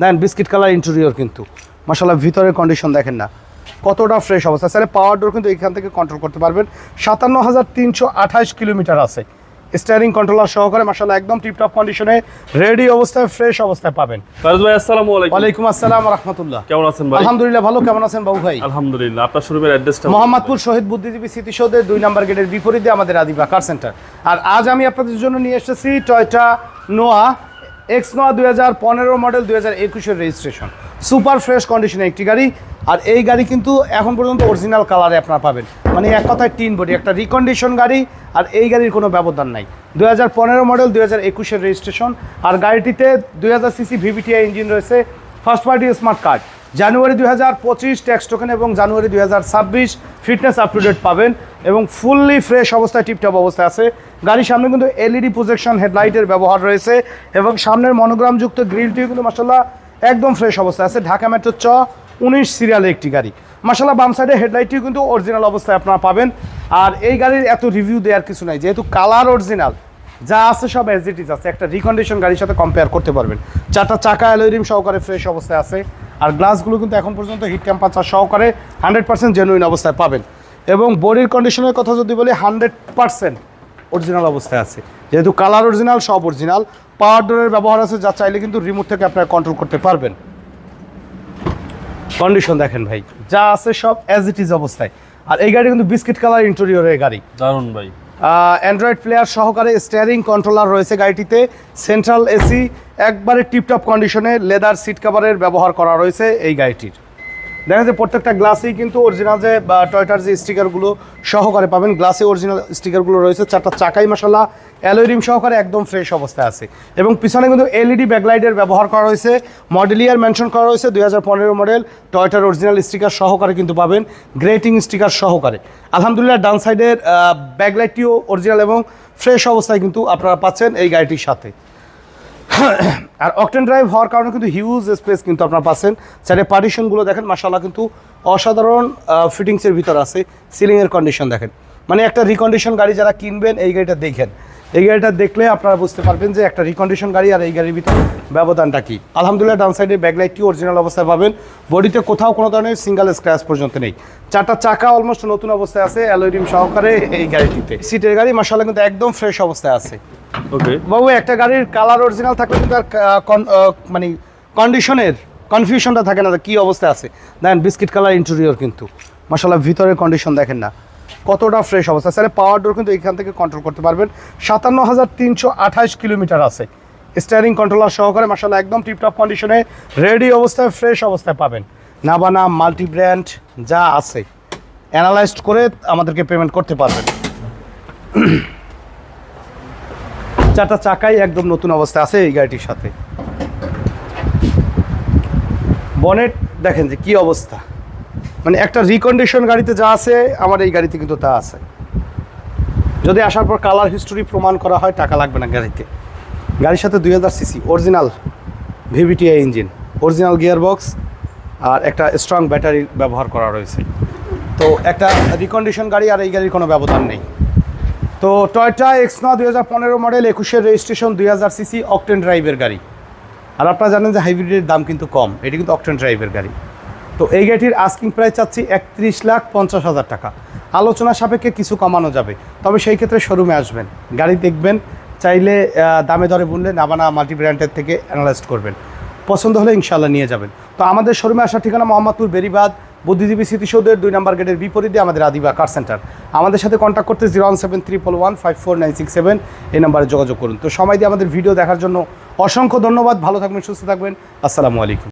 দেন biscuit colour interior কিন্তু। মাসাল্লাহ ভিতরের কন্ডিশন দেখেন না। কতটা ফ্রেশ অবস্থা। স্যার পাওয়ার ডোর কিন্তু এখান থেকে কন্ট্রোল করতে পারবেন। সাতান্ন হাজার তিনশো আঠাশ কিলোমিটার আছে। স্টিয়ারিং কন্ট্রোলার সহকারে মাসাল্লাহ একদম টিপটপ কন্ডিশনে রেডি অবস্থায় ফ্রেশ অবস্থায় পাবেন। ফারুজ ভাই আসসালামু আলাইকুম। ওয়ালাইকুম আসসালাম রহমতুল্লাহ কেমন আছেন ভাই? আলহামদুলিল্লাহ ভালো। কেমন আছেন বাবু ভাই? আলহামদুলিল্লাহ আপনার শোরুমের অ্যাড্রেসটা মোহাম্মদপুর শহীদ বুদ্ধিজীবী স্মৃতিসৌধের দুই নম্বর গেটের বিপরীতে আমাদের আদিবা কার সেন্টার আর আজ আমি আপনাদের জন্য নিয়ে এসেছি টয়টা নোয়া এক্স নয় দুই হাজার পনেরো মডেল দুই হাজার একুশের রেজিস্ট্রেশন সুপার ফ্রেশ কন্ডিশনে একটি গাড়ি। আর এই গাড়ি কিন্তু এখন পর্যন্ত অরিজিনাল কালারে আপনারা পাবেন। মানে এক কথায় টিন বডি একটা রিকন্ডিশন গাড়ি। আর এই গাড়ির কোনো ব্যবধান নাই। দু হাজার পনেরো মডেল দু হাজার একুশের রেজিস্ট্রেশন আর গাড়িটিতে দুই হাজার সিসি ভিভিটিআই ইঞ্জিন রয়েছে। ফার্স্ট পার্টি স্মার্ট কার্ড জানুয়ারি দুই হাজার পঁচিশ ট্যাক্স টোকেন এবং জানুয়ারি দুই হাজার ছাব্বিশ ফিটনেস আপ টু ডেট পাবেন এবং ফুললি ফ্রেশ অবস্থায় টিপটপ অবস্থায় আছে। গাড়ির সামনে কিন্তু এলইডি প্রজেকশন হেডলাইটের ব্যবহার রয়েছে এবং সামনের মনোগ্রামযুক্ত গ্রিলটিও কিন্তু মাসাল্লাহ একদম ফ্রেশ অবস্থায় আছে। ঢাকা মেট্রো চ উনিশ সিরিয়ালে একটি গাড়ি। মাসাল্লাহ বাম সাইডে হেডলাইটটিও কিন্তু অরিজিনাল অবস্থায় আপনারা পাবেন। আর এই গাড়ির এত রিভিউ দেওয়ার কিছু নাই, যেহেতু কালার অরিজিনাল যা আছে সব এস ইট আছে। একটা রিকন্ডিশন গাড়ির সাথে কম্পেয়ার করতে পারবেন। চারটা চাকা অ্যালোরিম সহকারে ফ্রেশ অবস্থায় আছে। আর গ্লাসগুলো কিন্তু এখন পর্যন্ত হিট টেম্পারেচার সহকারে হান্ড্রেড পার্সেন্ট জেনুইন অবস্থায় পাবেন। এবং বডির কন্ডিশনের কথা যদি বলি হান্ড্রেড পার্সেন্ট অরিজিনাল অবস্থায় আছে। যেহেতু কালার অরিজিনাল সব অরিজিনাল পাওয়ার ডোরের ব্যবহার আছে, যা চাইলে কিন্তু রিমোট থেকে আপনারা কন্ট্রোল করতে পারবেন। কন্ডিশন দেখেন ভাই, যা আছে সব অ্যাজ ইট ইজ অবস্থায়। আর এই গাড়ি কিন্তু বিস্কিট কালার ইন্টেরিয়রের গাড়ি। দারুণ ভাই। অ্যান্ড্রয়েড প্লেয়ার সহকারে স্টিয়ারিং কন্ট্রোলার রয়েছে গাড়িটিতে। সেন্ট্রাল এসি একবারে টিপটপ কন্ডিশনে লেদার সিট কাভারের ব্যবহার করা রয়েছে এই গাড়িটির। দেখা যায় প্রত্যেকটা গ্লাসেই কিন্তু অরিজিনাল যে টয়টার যে স্টিকারগুলো সহকারে পাবেন, গ্লাসে অরিজিনাল স্টিকারগুলো রয়েছে, চারটা চাকাই মশলা অ্যালোরিম সহকারে একদম ফ্রেশ অবস্থায় আছে। এবং পিছনে কিন্তু এলইডি ব্যাকলাইটের ব্যবহার করা হয়েছে মডেলিয়ার মেনশন করা হয়েছে, দুই হাজার পনেরো মডেল টয়টার অরিজিনাল স্টিকার সহকারে কিন্তু পাবেন গ্রেটিং স্টিকার সহকারে। আলহামদুলিল্লাহ ডান সাইডের ব্যাকলাইটটিও অরিজিনাল এবং ফ্রেশ অবস্থায় কিন্তু আপনারা পাচ্ছেন এই গাড়িটির সাথে। আর অকটেন ড্রাইভ হওয়ার কারণে কিন্তু হিউজ স্পেস কিন্তু আপনার পাচ্ছেন। সাইডে পার্টিশনগুলো দেখেন মাসাল্লাহ কিন্তু অসাধারণ ফিটিংসের ভিতর আছে সিলিংয়ের কন্ডিশন দেখেন। মানে একটা রিকন্ডিশন গাড়ি যারা কিনবেন, এই গাড়িটা দেখেন। এই গাড়িটা দেখলে আপনারা বুঝতে পারবেন যে একটা রিকন্ডিশন গাড়ি আর এই গাড়ির ভিতর ব্যবধানটা কি। আলহামদুলিল্লাহ ডান সাইডে ব্যাকলাইটটি অরিজিনাল অবস্থায় পাবেন। বডিতে কোথাও কোনো ধরনের সিঙ্গেল স্ক্র্যাচ পর্যন্ত নেই। চারটা চাকা অলমোস্ট নতুন অবস্থায় আছে অ্যালোরিম সহকারে এই গাড়িটিতে। সিটের গাড়ি মাসাল্লাহ কিন্তু একদম ফ্রেশ অবস্থায় আছে। ওকে বাবু একটা গাড়ির কালার অরিজিনাল থাকলে কিন্তু আর মানে কন্ডিশনের কনফিউশনটা থাকে না কী অবস্থায় আছে। দেখেন বিস্কিট কালার ইন্টেরিয়র কিন্তু। মাসাল্লাহ ভিতরের কন্ডিশন দেখেন না। কতটা ফ্রেশ অবস্থা? স্যার পাওয়ার ডোর কিন্তু এখান থেকে কন্ট্রোল করতে পারবেন। সাতান্ন হাজার তিনশো আঠাশ কিলোমিটার আছে। স্টিয়ারিং কন্ট্রোলার সহকারে মাসাল্লাহ একদম টিপটপ কন্ডিশনে রেডি অবস্থায় ফ্রেশ অবস্থায় পাবেন। নাবানা মাল্টি ব্র্যান্ড যা আছে। অ্যানালাইজড করে আমাদেরকে পেমেন্ট করতে পারবেন। চারটা চাকাই একদম নতুন অবস্থায় আছে এই গাড়িটির সাথে। বনেট দেখেন যে কি অবস্থা। মানে একটা রিকন্ডিশন গাড়িতে যা আছে, আমার এই গাড়িতে কিন্তু তা আছে। যদি আসার পর কালার হিস্টোরি প্রমাণ করা হয়, টাকা লাগবে না গাড়িতে। গাড়ির সাথে দুই হাজার CC original VVTI engine original gear box আর একটা স্ট্রং ব্যাটারি ব্যবহার করা রয়েছে। তো একটা রিকন্ডিশন গাড়ি আর এই গাড়ির কোনো ব্যবধান নেই। তো টয়টা এক্স ন দুই হাজার পনেরো মডেল একুশের রেজিস্ট্রেশন দুই হাজার সিসি অকটেন ড্রাইভের গাড়ি। আর আপনারা জানেন যে হাইব্রিডের দাম কিন্তু কম, এটি কিন্তু অকটেন ড্রাইভের গাড়ি। তো এই গাড়িটির আস্কিং প্রাইস চাচ্ছি একত্রিশ লাখ পঞ্চাশ হাজার টাকা। আলোচনা সাপেক্ষে কিছু কমানো যাবে, তবে সেই ক্ষেত্রে শোরুমে আসবেন। গাড়ি দেখবেন, চাইলে দামে দরে বললে নাবানা মাল্টি ব্র্যান্ডের থেকে অ্যানালাইজ করবেন। পছন্দ হলে ইনশাল্লাহ নিয়ে যাবেন। তো আমাদের শোরুমে আসার ঠিকানা মোহাম্মদপুর, বেরিবাদ, বুদ্ধিজীবী স্মৃতিসৌধের দুই নম্বর গেটের বিপরীতে আমাদের আদিবা কার সেন্টার আমাদের সাথে কন্ট্যাক্ট করতে zero one seven triple one five four nine six seven এই নাম্বারে যোগাযোগ করুন। তো সময় দিয়ে আমাদের ভিডিও দেখার জন্য অসংখ্য ধন্যবাদ, ভালো থাকবেন, সুস্থ থাকবেন, আসসালামু আলাইকুম।